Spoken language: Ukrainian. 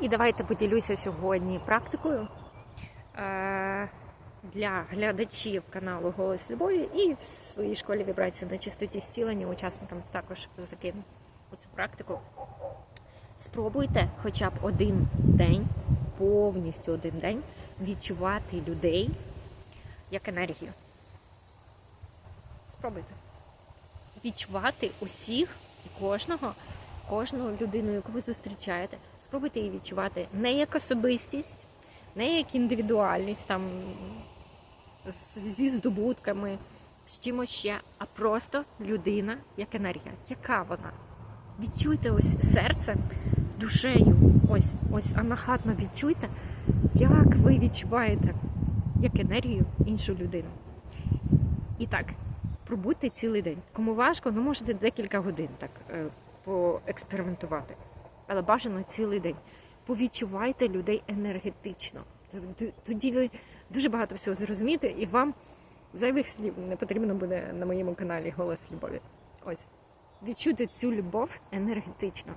І давайте поділюся сьогодні практикою е, для глядачів каналу Голос Любові і в своїй школі вібрації на чистоті зцілення учасникам також закину цю практику. Спробуйте хоча б один день, повністю один день, відчувати людей як енергію. Спробуйте. Відчувати усіх і кожного, кожну людину, яку ви зустрічаєте. Спробуйте її відчувати не як особистість, не як індивідуальність там зі здобутками, з чимось ще, а просто людина як енергія. Яка вона? Відчуйте ось серцем, душею. Ось, ось анахатно відчуйте, як ви відчуваєте як енергію іншу людину. І так, пробудьте цілий день. Кому важко, ну можете декілька годин так е, поекспериментувати. Але бажано цілий день. Повідчувайте людей енергетично. Тоді ви дуже багато всього зрозумієте, і вам зайвих слів не потрібно буде на моєму каналі Голос Любові. Ось. Відчути цю любов енергетично.